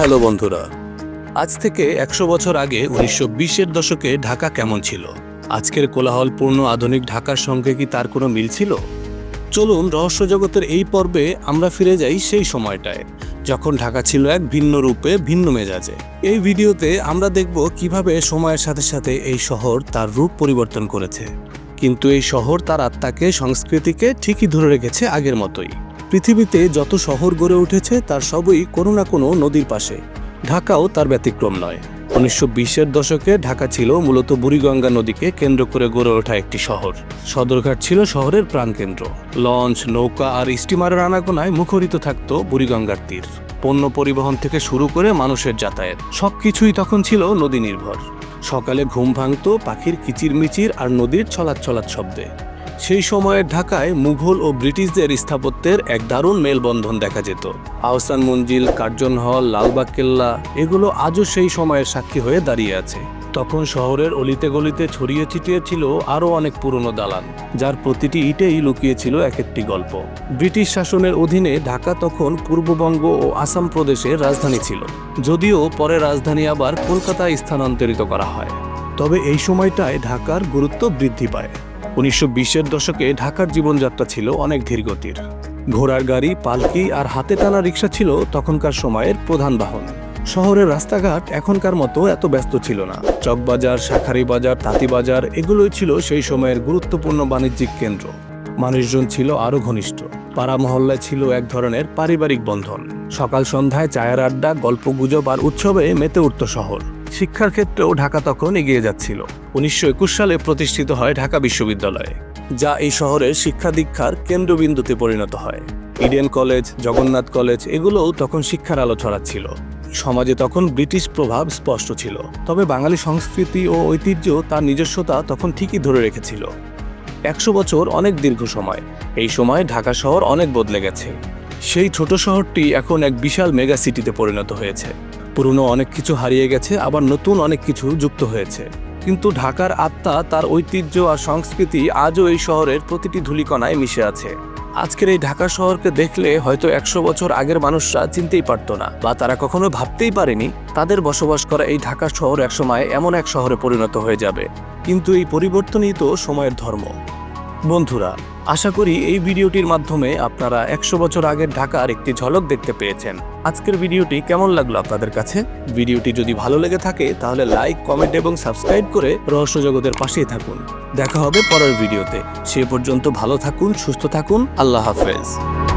Hello বন্ধুরা, আজ থেকে একশো বছর আগে উনিশশো বিশের দশকে ঢাকা কেমন ছিল? আজকের কোলাহলপূর্ণ আধুনিক ঢাকার সঙ্গে কি তার কোনো মিল ছিল? চলুন রহস্য জগতের এই পর্বে আমরা ফিরে যাই সেই সময়টায়, যখন ঢাকা ছিল এক ভিন্ন রূপে, ভিন্ন মেজাজে। এই ভিডিওতে আমরা দেখব কীভাবে সময়ের সাথে সাথে এই শহর তার রূপ পরিবর্তন করেছে। কিন্তু এই শহর তার আত্মাকে, সংস্কৃতিকে ঠিকই ধরে রেখেছে আগের মতোই। পৃথিবীতে যত শহর গড়ে উঠেছে, তার সবই কোনো না কোনো নদীর পাশে। ঢাকাও তার ব্যতিক্রম নয়। উনিশশো বিশের দশকে ঢাকা ছিল মূলত বুড়িগঙ্গা নদীকে কেন্দ্র করে গড়ে ওঠা একটি শহর। সদরঘাট ছিল শহরের প্রাণকেন্দ্র। লঞ্চ, নৌকা আর স্টিমারের আনাগোনায় মুখরিত থাকত বুড়িগঙ্গার তীর। পণ্য পরিবহন থেকে শুরু করে মানুষের যাতায়াত, সবকিছুই তখন ছিল নদী নির্ভর সকালে ঘুম ভাঙত পাখির কিচিরমিচির আর নদীর ছলাৎ ছলাৎ শব্দে। সেই সময়ের ঢাকায় মুঘল ও ব্রিটিশদের স্থাপত্যের এক দারুণ মেলবন্ধন দেখা যেত। আহসান মঞ্জিল, কার্জন হল, লালবাগ কেল্লা, এগুলো আজও সেই সময়ের সাক্ষী হয়ে দাঁড়িয়ে আছে। তখন শহরের অলিতে গলিতে ছড়িয়ে ছিটিয়ে ছিল আরও অনেক পুরনো দালান, যার প্রতিটি ইটেই লুকিয়েছিল এক একটি গল্প। ব্রিটিশ শাসনের অধীনে ঢাকা তখন পূর্ববঙ্গ ও আসাম প্রদেশের রাজধানী ছিল, যদিও পরে রাজধানী আবার কলকাতায় স্থানান্তরিত করা হয়। তবে এই সময়টায় ঢাকার গুরুত্ব বৃদ্ধি পায়। উনিশশো বিশের দশকে ঢাকার জীবনযাত্রা ছিল অনেক ধীরগতির। ঘোড়ার গাড়ি, পালকি আর হাতে টানা রিক্সা ছিল তখনকার সময়ের প্রধান বাহন। শহরের রাস্তাঘাট এখনকার মতো এত ব্যস্ত ছিল না। চকবাজার শাখারি বাজার তাঁতিবাজার এগুলোই ছিল সেই সময়ের গুরুত্বপূর্ণ বাণিজ্যিক কেন্দ্র। মানুষজন ছিল আরও ঘনিষ্ঠ। পাড়া মহল্লায় ছিল এক ধরনের পারিবারিক বন্ধন। সকাল সন্ধ্যায় চায়ের আড্ডা, গল্পগুজব আর উৎসবে মেতে উঠত শহর। শিক্ষার ক্ষেত্রেও ঢাকা তখন এগিয়ে যাচ্ছিল। উনিশশো একুশ সালে প্রতিষ্ঠিত হয় ঢাকা বিশ্ববিদ্যালয়, যা এই শহরের শিক্ষা দীক্ষার কেন্দ্রবিন্দুতে পরিণত হয়। ইডেন কলেজ, জগন্নাথ কলেজ এগুলোও তখন শিক্ষার আলো ছড়াচ্ছিল। সমাজে তখন ব্রিটিশ প্রভাব স্পষ্ট ছিল, তবে বাঙালি সংস্কৃতি ও ঐতিহ্য তার নিজস্বতা তখন ঠিকই ধরে রেখেছিল। একশো বছর অনেক দীর্ঘ সময়, এই সময় ঢাকা শহর অনেক বদলে গেছে। সেই ছোট শহরটি এখন এক বিশাল মেগা সিটিতে পরিণত হয়েছে। পুরনো অনেক কিছু হারিয়ে গেছে, আবার নতুন অনেক কিছু যুক্ত হয়েছে। কিন্তু ঢাকার আত্মা, তার ঐতিহ্য আর সংস্কৃতি আজও এই শহরের প্রতিটি ধুলিকণায় মিশে আছে। আজকের এই ঢাকা শহরকে দেখলে হয়তো একশো বছর আগের মানুষরা চিনতেই পারতো না, বা তারা কখনো ভাবতেই পারেনি তাদের বসবাস করা এই ঢাকা শহর একসময় এমন এক শহরে পরিণত হয়ে যাবে। কিন্তু এই পরিবর্তনই তো সময়ের ধর্ম। বন্ধুরা, আশা করি এই ভিডিওটির মাধ্যমে আপনারা একশো বছর আগের ঢাকার একটি ঝলক দেখতে পেয়েছেন। আজকের ভিডিওটি কেমন লাগল আপনাদের কাছে? ভিডিওটি যদি ভালো লেগে থাকে, তাহলে লাইক, কমেন্ট এবং সাবস্ক্রাইব করে রহস্য জগতের পাশেই থাকুন। দেখা হবে পরের ভিডিওতে। সে পর্যন্ত ভালো থাকুন, সুস্থ থাকুন। আল্লাহ হাফেজ।